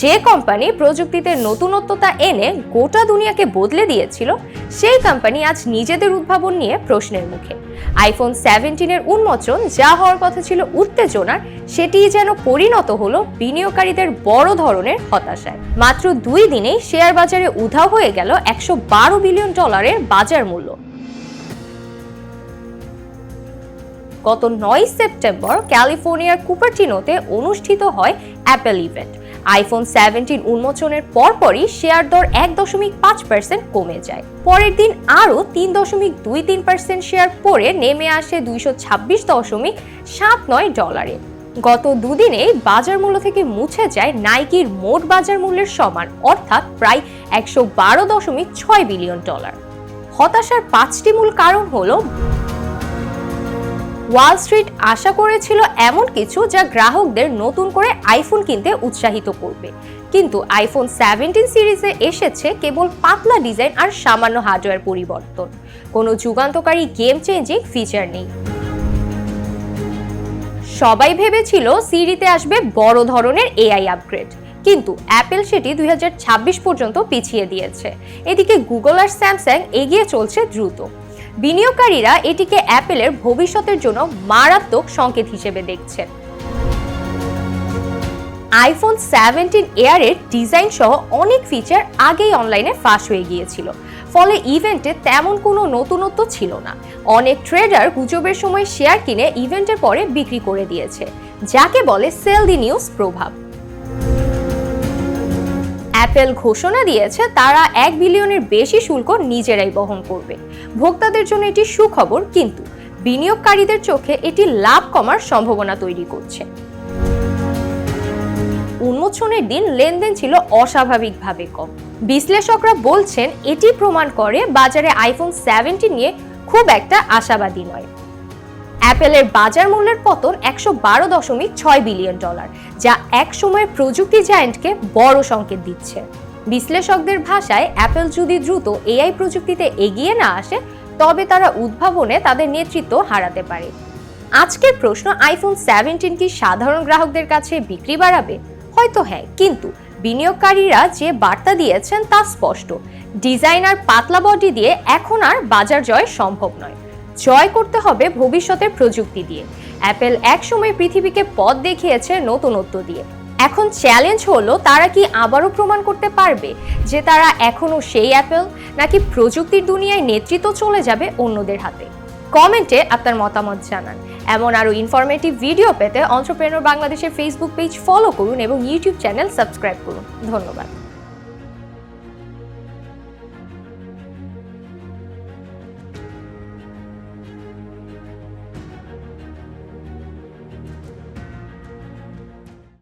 যে কোম্পানি প্রযুক্তিতে নতুনত্বতা এনে গোটা দুনিয়াকে বদলে দিয়েছিল, সেই কোম্পানি আজ নিজেদের উদ্ভাবন নিয়ে প্রশ্নের মুখে। আইফোন সেভেন্টিনের উন্মোচন যা হওয়ার কথা ছিল উত্তেজনার সেটি যেন পরিণত হলো বিনিয়োগকারীদের বড় ধরনের হতাশায়। মাত্র দুই দিনেই শেয়ার বাজারে উধাও হয়ে গেল একশো বারো বিলিয়ন ডলারের বাজার মূল্য। গত নয় সেপ্টেম্বর ক্যালিফোর্নিয়ার কুপারটিনোতে অনুষ্ঠিত হয় অ্যাপেল ইভেন্ট। আইফোন সেভেন্টিন উন্মোচনের পরপরই শেয়ার দর এক দশমিক পাঁচ পার্সেন্ট কমে যায়। পরের দিন আরও তিন দশমিক দুই তিন পার্সেন্ট শেয়ার পড়ে নেমে আসে দুইশো ছাব্বিশ দশমিক সাত নয় ডলারে গত দুদিনে বাজার মূল্য থেকে মুছে যায় নাইকির মোট বাজার মূল্যের সমান, অর্থাৎ প্রায় একশো বারো দশমিক ছয় বিলিয়ন ডলার হতাশার পাঁচটি মূল কারণ হলো ওয়াল স্ট্রিট আশা করেছিল এমন কিছু যা গ্রাহকদের নতুন করে আইফোন কিনতে উৎসাহিত করবে। কিন্তু আইফোন সেভেন্টিন সিরিজে এসেছে কেবল পাতলা ডিজাইন আর সামান্য হার্ডওয়্যার পরিবর্তন। কোনো যুগান্তকারী গেম চেঞ্জিং ফিচার নেই। সবাই ভেবেছিল সিরিতে আসবে বড় ধরনের এআই আপগ্রেড কিন্তু অ্যাপেল সেটি দুই হাজার ছাব্বিশ পর্যন্ত পিছিয়ে দিয়েছে। এদিকে গুগল আর স্যামসাং এগিয়ে চলছে দ্রুত। বিনিয়োগকারীরা এটিকে অ্যাপেলের ভবিষ্যতের জন্য মারাত্মক সংকেত হিসেবে দেখছেন আইফোন সেভেন্টিন এয়ারের ডিজাইন সহ অনেক ফিচার আগেই অনলাইনে ফাঁস হয়ে গিয়েছিল। ফলে ইভেন্টে তেমন কোনো নতুনত্ব ছিল না। অনেক ট্রেডার গুজবের সময় শেয়ার কিনে ইভেন্টের পরে বিক্রি করে দিয়েছে, যাকে বলে সেল দি নিউজ প্রভাব। অ্যাপেল ঘোষণা দিয়েছে, তারা এক বিলিয়নের বেশি শুল্ক নিজেরাই বহন করবে। ভোক্তাদের জন্য এটি সুখবর, কিন্তু বিনিয়োগকারীদের চোখে এটি লাভ কমার সম্ভাবনা তৈরি করছে। উন্মোচনের দিন লেনদেন ছিল অস্বাভাবিকভাবে কম। বিশ্লেষকরা বলছেন, এটি প্রমাণ করে বাজারে আইফোন সেভেন্টিন নিয়ে খুব একটা আশাবাদী নয়। অ্যাপেলের বাজার মূল্যের পতন একশো বারো দশমিক ছয় বিলিয়ন ডলার, যা এক সময়ের প্রযুক্তি জায়ান্টকে বড় সংকেত দিচ্ছে। বিশ্লেষকদের ভাষায়, অ্যাপেল যদি দ্রুত এআই প্রযুক্তিতে এগিয়ে না আসে, তবে তারা উদ্ভাবনে তাদের নেতৃত্ব হারাতে পারে। আজকের প্রশ্ন, আইফোন সেভেন্টিন কি সাধারণ গ্রাহকদের কাছে বিক্রি বাড়াবে? হয়তো হ্যাঁ কিন্তু বিনিয়োগকারীরা যে বার্তা দিয়েছেন তা স্পষ্ট। ডিজাইনার পাতলা বডি দিয়ে এখন আর বাজার জয় সম্ভব নয়। জয় করতে হবে ভবিষ্যতের প্রযুক্তি দিয়ে। অ্যাপেল একসময় পৃথিবীকে পথ দেখিয়েছে নতুনত্ব দিয়ে। এখন চ্যালেঞ্জ হলো, তারা কি আবারও প্রমাণ করতে পারবে যে তারা এখনও সেই অ্যাপেল নাকি প্রযুক্তির দুনিয়ায় নেতৃত্ব চলে যাবে অন্যদের হাতে? কমেন্টে আপনার মতামত জানান। এমন আরও ইনফরমেটিভ ভিডিও পেতে অন্টারপ্রেনর বাংলাদেশের ফেসবুক পেজ ফলো করুন এবং ইউটিউব চ্যানেল সাবস্ক্রাইব করুন। ধন্যবাদ।